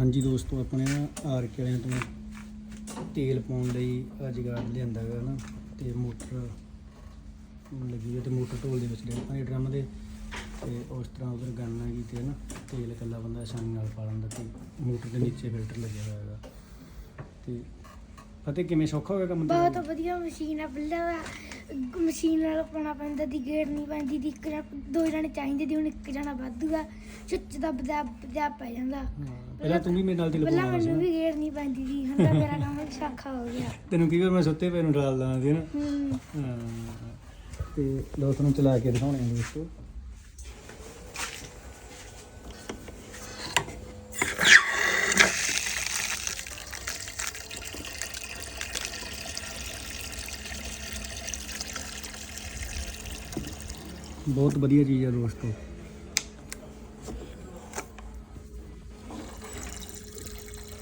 ਹਾਂਜੀ ਦੋਸਤੋ ਆਪਣੇ ਨਾ ਆਰ ਕੇ ਵਾਲਿਆਂ ਤੋਂ ਤੇਲ ਪਾਉਣ ਲਈ ਆ ਜਗਾੜ ਲਿਆਂਦਾ ਗਾ ਨਾ ਤੇ ਮੋਟਰ ਲੱਗੀ ਹੋਈ ਤੇ ਮੋਟਰ ਢੋਲ ਦੇ ਵਿੱਚ ਡਿੱਗ ਪਾਣੀ ਡਰਮ ਦੇ ਤੇ ਉਸ ਤਰ੍ਹਾਂ ਉਧਰ ਗੰਨ ਹੈਗੀ ਤੇ ਨਾ ਤੇਲ ਇਕੱਲਾ ਬੰਦਾ ਆਸਾਨੀ ਨਾਲ ਪਾ ਲੈਂਦਾ ਤੇ ਮੋਟਰ ਦੇ ਨੀਚੇ ਫਿਲਟਰ ਲੱਗਿਆ ਹੋਇਆ ਹੈਗਾ ਤੇ ਫਤਿਹ ਕਿਵੇਂ ਸੌਖਾ ਹੋ ਗਿਆ ਕੰਮ? ਬਹੁਤ ਵਧੀਆ ਮਸ਼ੀਨ ਆ ਬੱਲਾ ਨਾਲ ਪਾਉਣਾ ਪੈਂਦਾ ਦੀ ਗੇੜ ਨਹੀਂ ਪੈਂਦੀ ਦੀ ਇੱਕ ਜਣਾ ਦੋ ਜਣੇ ਚਾਹੀਦੇ ਦੀ ਹੁਣ ਇੱਕ ਜਣਾ ਵਾਧੂਗਾ ਸੁੱਚ ਦਾ ਬਦਾ ਬਦਾ ਪੈ ਜਾਂਦਾ। ਪਹਿਲਾਂ ਤੂੰ ਵੀ ਮੇਰੇ ਨਾਲ ਤੇ ਪਹਿਲਾਂ ਮੈਨੂੰ ਨਾ। ਵੀ ਗੇੜ ਨਹੀਂ ਪੈਂਦੀ ਦੀ ਹੁਣ ਤਾਂ ਮੇਰਾ ਕੰਮ ਸੌਖਾ ਹੋ ਗਿਆ। ਤੈਨੂੰ ਕੀ ਵਾਰ ਮੈਂ ਸੁੱਤੇ ਪਏ ਨੂੰ ਡਰਾਲਦਾ ਸੀ ਨਾ। ਹੂੰ। ਹਾਂ ਤੇ ਲੋ ਤੁਹਾਨੂੰ ਚਲਾ ਕੇ ਦਿਖਾਉਣੇ ਆ ਦੋਸਤੋ। ਬਹੁਤ ਵਧੀਆ ਚੀਜ਼ ਆ ਦੋਸਤੋ।